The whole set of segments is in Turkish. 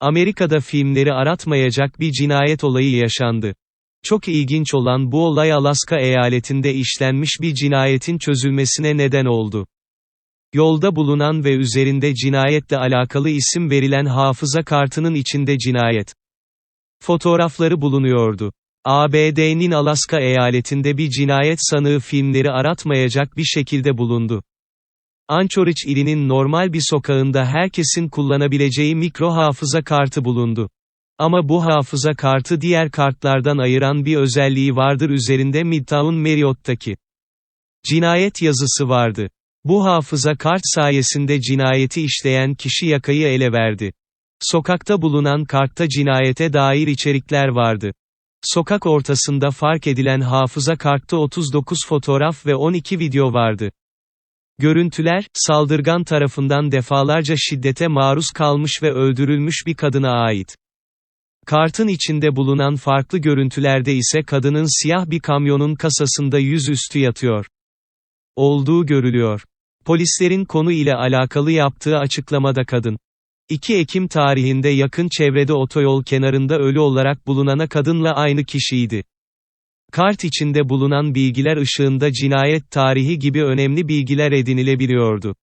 Amerika'da filmleri aratmayacak bir cinayet olayı yaşandı. Çok ilginç olan bu olay Alaska eyaletinde işlenmiş bir cinayetin çözülmesine neden oldu. Yolda bulunan ve üzerinde cinayetle alakalı isim verilen hafıza kartının içinde cinayet fotoğrafları bulunuyordu. ABD'nin Alaska eyaletinde bir cinayet sanığı filmleri aratmayacak bir şekilde bulundu. Anchorage ilinin normal bir sokağında herkesin kullanabileceği mikro hafıza kartı bulundu. Ama bu hafıza kartı diğer kartlardan ayıran bir özelliği vardır üzerinde Midtown Marriott'taki cinayet yazısı vardı. Bu hafıza kart sayesinde cinayeti işleyen kişi yakayı ele verdi. Sokakta bulunan kartta cinayete dair içerikler vardı. Sokak ortasında fark edilen hafıza kartta 39 fotoğraf ve 12 video vardı. Görüntüler, saldırgan tarafından defalarca şiddete maruz kalmış ve öldürülmüş bir kadına ait. Kartın içinde bulunan farklı görüntülerde ise kadının siyah bir kamyonun kasasında yüzüstü yatıyor. Olduğu görülüyor. Polislerin konu ile alakalı yaptığı açıklamada kadın, 2 Ekim tarihinde yakın çevrede otoyol kenarında ölü olarak bulunana kadınla aynı kişiydi. Kart içinde bulunan bilgiler ışığında cinayet tarihi gibi önemli bilgiler edinilebiliyordu.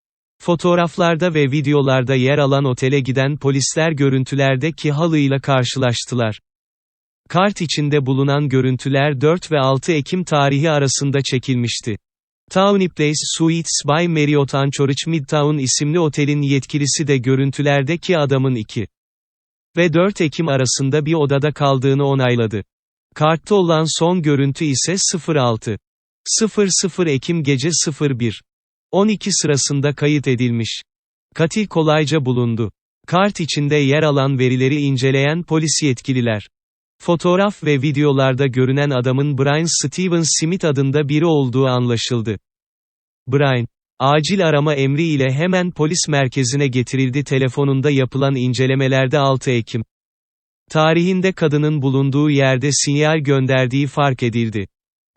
Fotoğraflarda ve videolarda yer alan otele giden polisler görüntülerdeki halıyla karşılaştılar. Kart içinde bulunan görüntüler 4 ve 6 Ekim tarihi arasında çekilmişti. Tawny Place Suites by Marriott Anchorage Midtown isimli otelin yetkilisi de görüntülerdeki adamın 2 ve 4 Ekim arasında bir odada kaldığını onayladı. Kartta olan son görüntü ise 06. 00 Ekim gece 01. 12 sırasında kayıt edilmiş. Katil kolayca bulundu. Kart içinde yer alan verileri inceleyen polis yetkililer. Fotoğraf ve videolarda görünen adamın Brian Steven Smith adında biri olduğu anlaşıldı. Brian, acil arama emri ile hemen polis merkezine getirildi telefonunda yapılan incelemelerde 6 Ekim tarihinde kadının bulunduğu yerde sinyal gönderdiği fark edildi.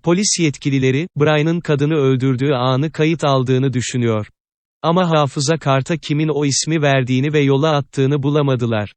Polis yetkilileri, Brian'ın kadını öldürdüğü anı kayıt aldığını düşünüyor. Ama hafıza karta kimin o ismi verdiğini ve yola attığını bulamadılar.